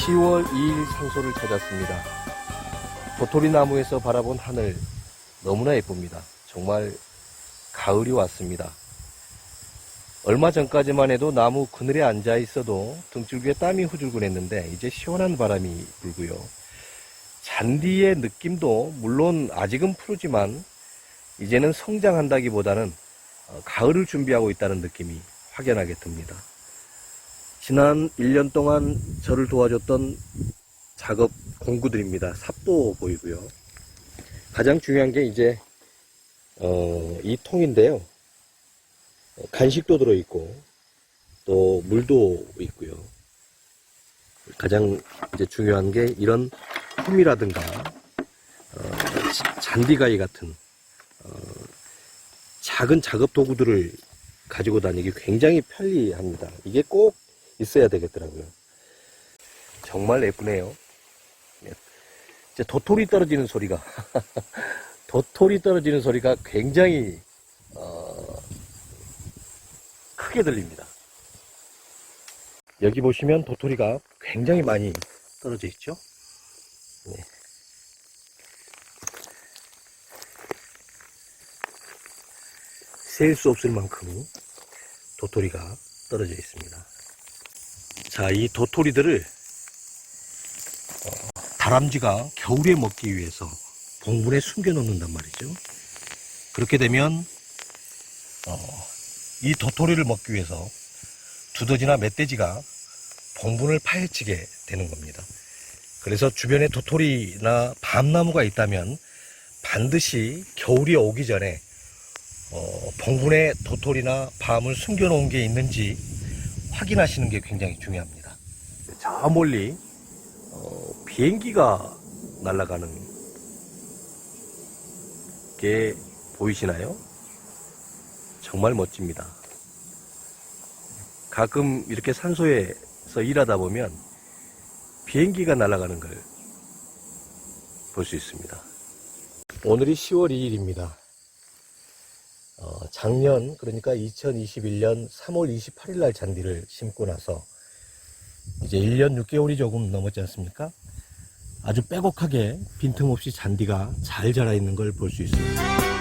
10월 2일 산소를 찾았습니다. 도토리 나무에서 바라본 하늘 너무나 예쁩니다. 정말 가을이 왔습니다. 얼마 전까지만 해도 나무 그늘에 앉아 있어도 등줄기에 땀이 후줄근했는데 이제 시원한 바람이 불고요. 잔디의 느낌도 물론 아직은 푸르지만 이제는 성장한다기보다는 어, 가을을 준비하고 있다는 느낌이 확연하게 듭니다. 지난 1년 동안 저를 도와줬던 작업 공구들입니다. 삽도 보이고요. 가장 중요한 게 이제 어, 이 통인데요. 어, 간식도 들어있고 또 물도 있고요. 가장 이제 중요한 게 이런 홈이라든가 어, 자- 잔디가위 같은 어, 작은 작업 도구들을 가지고 다니기 굉장히 편리합니다. 이게 꼭 있어야 되겠더라고요. 정말 예쁘네요. 예. 이제 도토리 떨어지는 소리가 도토리 떨어지는 소리가 굉장히 어, 크게 들립니다. 여기 보시면 도토리가 굉장히 많이 떨어져 있죠. 네. 셀 수 없을 만큼 도토리가 떨어져 있습니다. 자, 이 도토리들을 어, 다람쥐가 겨울에 먹기 위해서 봉분에 숨겨 놓는단 말이죠. 그렇게 되면 어, 이 도토리를 먹기 위해서 두더지나 멧돼지가 봉분을 파헤치게 되는 겁니다. 그래서 주변에 도토리나 밤나무가 있다면 반드시 겨울이 오기 전에 어, 봉분에 도토리나 밤을 숨겨 놓은 게 있는지 확인하시는 게 굉장히 중요합니다. 저 멀리 어, 비행기가 날아가는 게 보이시나요? 정말 멋집니다. 가끔 이렇게 산소에서 일하다 보면 비행기가 날아가는 걸 볼 수 있습니다. 오늘이 10월 2일입니다. 어, 작년 그러니까 2021년 3월 28일 날 잔디를 심고 나서 이제 1년 6개월이 조금 넘었지 않습니까? 아주 빼곡하게 빈틈없이 잔디가 잘 자라 있는 걸 볼 수 있습니다.